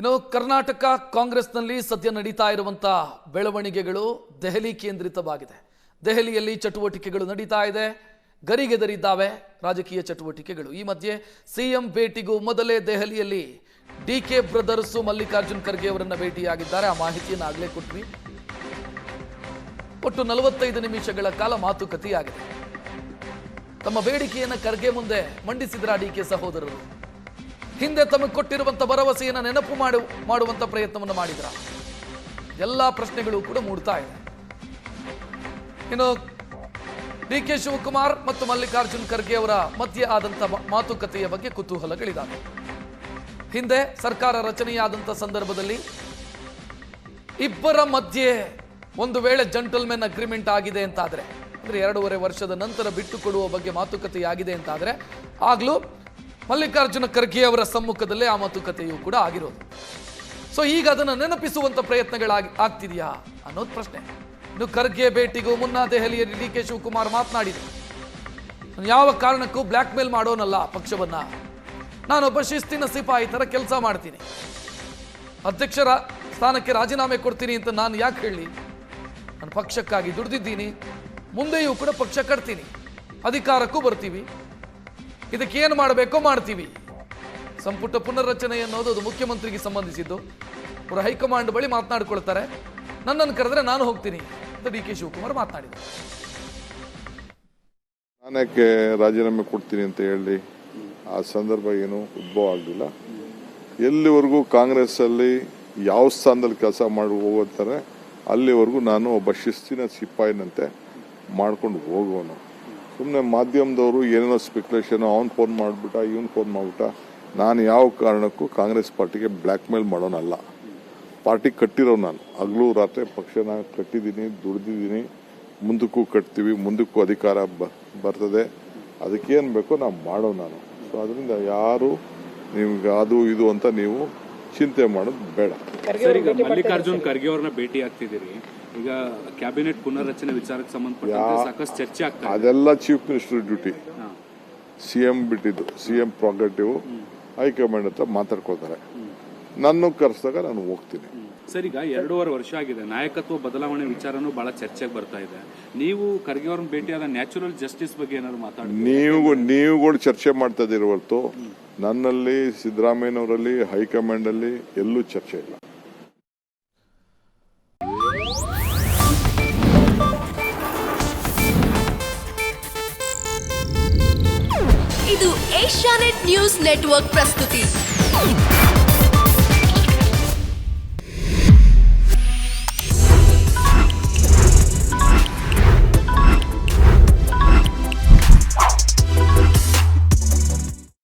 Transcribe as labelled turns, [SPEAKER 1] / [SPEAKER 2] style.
[SPEAKER 1] ಇನ್ನು ಕರ್ನಾಟಕ ಕಾಂಗ್ರೆಸ್ನಲ್ಲಿ ಸದ್ಯ ನಡೀತಾ ಇರುವಂಥ ಬೆಳವಣಿಗೆಗಳು ದೆಹಲಿ ಕೇಂದ್ರಿತವಾಗಿದೆ. ದೆಹಲಿಯಲ್ಲಿ ಚಟುವಟಿಕೆಗಳು ನಡೀತಾ ಇದೆ. ಗರಿಗೆದರಿದ್ದಾವೆ ರಾಜಕೀಯ ಚಟುವಟಿಕೆಗಳು. ಈ ಮಧ್ಯೆ ಸಿಎಂ ಭೇಟಿಗೂ ಮೊದಲೇ ದೆಹಲಿಯಲ್ಲಿ D K brothers Mallikarjun Kharge ಅವರನ್ನ ಭೇಟಿಯಾಗಿದ್ದಾರೆ. ಆ ಮಾಹಿತಿಯನ್ನು ಆಗಲೇ ಕೊಟ್ವಿ. ಒಟ್ಟು ನಲವತ್ತೈದು ನಿಮಿಷಗಳ ಕಾಲ ಮಾತುಕತೆಯಾಗಿದೆ. ತಮ್ಮ ಬೇಡಿಕೆಯನ್ನು ಖರ್ಗೆ ಮುಂದೆ ಮಂಡಿಸಿದ್ರ ಡಿ ಕೆ ಸಹೋದರರು? ಹಿಂದೆ ತಮಗೆ ಕೊಟ್ಟಿರುವಂಥ ಭರವಸೆಯನ್ನು ನೆನಪು ಮಾಡು ಮಾಡುವಂಥ ಪ್ರಯತ್ನವನ್ನು ಮಾಡಿದ್ರ. ಎಲ್ಲ ಪ್ರಶ್ನೆಗಳು ಕೂಡ ಮೂಡ್ತಾ ಇದೆ. ಇನ್ನು ಡಿ ಕೆ ಶಿವಕುಮಾರ್ ಮತ್ತು ಮಲ್ಲಿಕಾರ್ಜುನ್ ಖರ್ಗೆ ಅವರ ಮಧ್ಯೆ ಆದಂಥ ಮಾತುಕತೆಯ ಬಗ್ಗೆ ಕುತೂಹಲಗಳಿದ್ದಾವೆ ಹಿಂದೆ ಸರ್ಕಾರ ರಚನೆಯಾದಂಥ ಸಂದರ್ಭದಲ್ಲಿ ಇಬ್ಬರ ಮಧ್ಯೆ ಒಂದು ವೇಳೆ ಜಂಟಲ್ಮೆನ್ ಅಗ್ರಿಮೆಂಟ್ ಆಗಿದೆ ಅಂತಾದರೆ, ಅಂದರೆ ಎರಡೂವರೆ ವರ್ಷದ ನಂತರ ಬಿಟ್ಟುಕೊಡುವ ಬಗ್ಗೆ ಮಾತುಕತೆಯಾಗಿದೆ ಅಂತಾದರೆ ಆಗಲೂ ಆಗ್ಲೂ ಮಲ್ಲಿಕಾರ್ಜುನ ಖರ್ಗೆ ಅವರ ಸಮ್ಮುಖದಲ್ಲೇ ಆ ಮಾತುಕತೆಯು ಕೂಡ ಆಗಿರೋದು. ಸೊ ಈಗ ಅದನ್ನು ನೆನಪಿಸುವಂಥ ಪ್ರಯತ್ನಗಳಾಗಿ ಆಗ್ತಿದೆಯಾ ಅನ್ನೋದು ಪ್ರಶ್ನೆ. ಇನ್ನು ಖರ್ಗೆ ಭೇಟಿಗೂ ಮುನ್ನ ದೆಹಲಿಯಲ್ಲಿ ಡಿ ಕೆ ಶಿವಕುಮಾರ್ ಮಾತನಾಡಿದರು. ಯಾವ ಕಾರಣಕ್ಕೂ ಬ್ಲ್ಯಾಕ್ ಮೇಲ್ ಮಾಡೋನಲ್ಲ ಪಕ್ಷವನ್ನ. ನಾನೊಬ್ಬ ಶಿಸ್ತಿನ ಸಿಪಾಯಿ ಥರ ಕೆಲಸ ಮಾಡ್ತೀನಿ. ಅಧ್ಯಕ್ಷರ ಸ್ಥಾನಕ್ಕೆ ರಾಜೀನಾಮೆ ಕೊಡ್ತೀನಿ ಅಂತ ನಾನು ಯಾಕೆ ಹೇಳಿ? ನಾನು ಪಕ್ಷಕ್ಕಾಗಿ ದುಡಿದಿದ್ದೀನಿ. ಮುಂದೆಯೂ ಕೂಡ ಪಕ್ಷ ಕಟ್ತೀನಿ. ಅಧಿಕಾರಕ್ಕೂ ಬರ್ತೀವಿ. ಇದಕ್ಕೆ ಏನು ಮಾಡಬೇಕೋ ಮಾಡ್ತೀವಿ. ಸಂಪುಟ ಪುನರ್ರಚನೆ ಅನ್ನೋದು ಅದು ಮುಖ್ಯಮಂತ್ರಿಗೆ ಸಂಬಂಧಿಸಿದ್ದು. ಅವರು ಹೈಕಮಾಂಡ್ ಬಳಿ ಮಾತನಾಡ್ಕೊಳ್ತಾರೆ. ನನ್ನನ್ನು ಕರೆದ್ರೆ ನಾನು ಹೋಗ್ತೀನಿ ಅಂತ ಡಿ ಕೆ ಶಿವಕುಮಾರ್ ಮಾತನಾಡಿದರು.
[SPEAKER 2] ಸ್ಥಾನಕ್ಕೆ ರಾಜೀನಾಮೆ ಕೊಡ್ತೀನಿ ಅಂತ ಹೇಳಿ ಆ ಸಂದರ್ಭ ಏನು ಉದ್ಭವ ಆಗಲಿಲ್ಲ. ಎಲ್ಲಿವರೆಗೂ ಕಾಂಗ್ರೆಸ್ಸಲ್ಲಿ ಯಾವ ಸ್ಥಾನದಲ್ಲಿ ಕೆಲಸ ಮಾಡಿ ಹೋಗುತ್ತಾರೆ, ಅಲ್ಲಿವರೆಗೂ ನಾನು ಒಬ್ಬ ಶಿಸ್ತಿನ ಸಿಪಾಯಿನಂತೆ ಮಾಡ್ಕೊಂಡು ಹೋಗುವನು. ಸುಮ್ಮನೆ ಮಾಧ್ಯಮದವರು ಏನೇನೋ ಸ್ಪೆಕ್ಯುಲೇಷನ್ ಅವ್ನು ಫೋನ್ ಮಾಡಿಬಿಟ್ಟ, ಇವ್ನು ಫೋನ್ ಮಾಡಿಬಿಟ್ಟ, ನಾನು ಯಾವ ಕಾರಣಕ್ಕೂ ಕಾಂಗ್ರೆಸ್ ಪಾರ್ಟಿಗೆ ಬ್ಲ್ಯಾಕ್ ಮೇಲ್ ಮಾಡೋನಲ್ಲ. ಪಾರ್ಟಿ ಕಟ್ಟಿರೋ ನಾನು. ಹಗಲು, ರಾತ್ರಿ ಪಕ್ಷನ ಕಟ್ಟಿದ್ದೀನಿ, ದುಡ್ದಿದ್ದೀನಿ, ಮುಂದಕ್ಕೂ ಕಟ್ತೀವಿ, ಮುಂದಕ್ಕೂ ಅಧಿಕಾರ ಬ- ಬರ್ತದೆ. ಅದಕ್ಕೇನು ಬೇಕೋ ನಾವು ಮಾಡೋ ನಾನು. ಸೊ ಅದರಿಂದ ಯಾರು ನಿಮ್ಗೆ ಅದು, ಇದು ಅಂತ ನೀವು ಚಿಂತೆ ಮಾಡೋದು ಬೇಡ.
[SPEAKER 3] ಸರ್ ಈಗ ಮಲ್ಲಿಕಾರ್ಜುನ್ ಖರ್ಗೆ ಅವ್ರನ್ನ ಭೇಟಿ ಆಗ್ತಿದ್ದೀರಿ. ಈಗ ಕ್ಯಾಬಿನೆಟ್ ಪುನರ್ರಚನೆ ವಿಚಾರಕ್ಕೆ ಸಂಬಂಧಪಟ್ಟಂತೆ ಸಾಕಷ್ಟು ಚರ್ಚೆ ಆಗ್ತಾ ಇದೆ.
[SPEAKER 2] ಅದೆಲ್ಲ chief minister duty. C M ಬಿಟ್ಟಿದ್ದು C M prerogative high command ಹತ್ರ ಮಾತಾಡ್ಕೊಳ್ತಾರೆ. ನನ್ನ ಕರೆಸಿದಾಗ ನಾನು ಹೋಗ್ತೀನಿ.
[SPEAKER 3] ಸರ್ ಈಗ ಎರಡೂವರೆ ವರ್ಷ ಆಗಿದೆ. ನಾಯಕತ್ವ ಬದಲಾವಣೆ ವಿಚಾರನೂ ಬಹಳ ಚರ್ಚೆಗೆ ಬರ್ತಾ ಇದೆ. ನೀವು ಖರ್ಗೆ ಅವ್ರನ್ನ ಭೇಟಿಯಾದ ನ್ಯಾಚುರಲ್ ಜಸ್ಟಿಸ್ ಬಗ್ಗೆ ಏನಾದ್ರು ಮಾತಾಡಿ
[SPEAKER 2] ನೀವು ನೀವುಗಳು ಚರ್ಚೆ ಮಾಡ್ತಾ ಇದ್ದೀರಿ ಹೊರತು ನನ್ನಲ್ಲಿ ಸಿದ್ದರಾಮಯ್ಯನವರಲ್ಲಿ ಹೈಕಮಾಂಡ್ ಅಲ್ಲಿ ಎಲ್ಲೂ ಚರ್ಚೆ ಇಲ್ಲ.
[SPEAKER 4] ಇದು ಏಷ್ಯಾನೆಟ್ ನ್ಯೂಸ್ ನೆಟ್ವರ್ಕ್ ಪ್ರಸ್ತುತಿ.